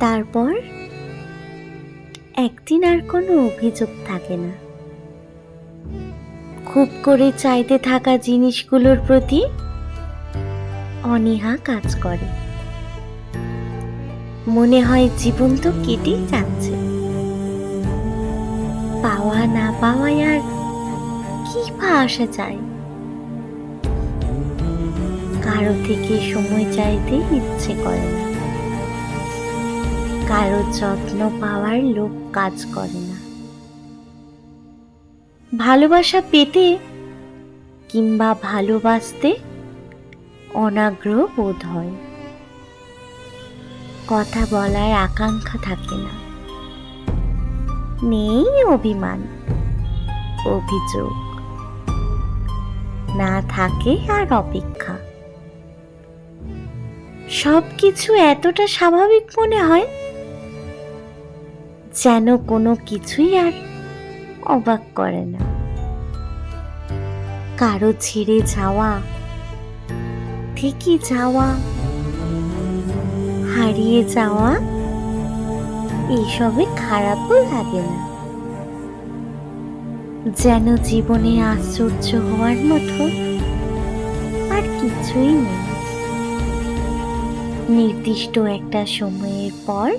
তারপর একদিন আর কোনো অভিযোগ থাকে না। খুব করে চাইতে থাকা জিনিসগুলোর প্রতি অনীহা কাজ করে। মনে হয় জীবন তো কেটেই যাচ্ছে। পাওয়া না পাওয়ায় আর কি বা আসা যায়? কারও থেকে সময় চাইতে ইচ্ছে করে না। কারও যত্ন পাওয়ার লোক কাজ করে না। ভালোবাসা পেতে কিংবা ভালোবাসতে অনাগ্রহ বোধ হয়। কথা বলার আকাঙ্ক্ষা থাকে না। নেই অভিমান, অভিযোগ। না থাকে আর অপেক্ষা। সব কিছু এতটা স্বাভাবিক মনে হয় যেন কোনো কিছুই আর অবাক করে না। কারও ছেড়ে যাওয়া, থেকে যাওয়া, হারিয়ে যাওয়া এইসবে খারাপও লাগে না। যেন জীবনে আশ্চর্য হওয়ার মতো আর কিছুই নেই। নির্দিষ্ট একটা সময়ের পর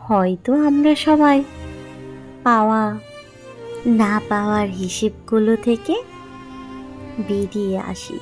হয়তো আমরা সবাই পাওয়া না পাওয়ার হিসেবগুলো থেকে বেরিয়ে আসি।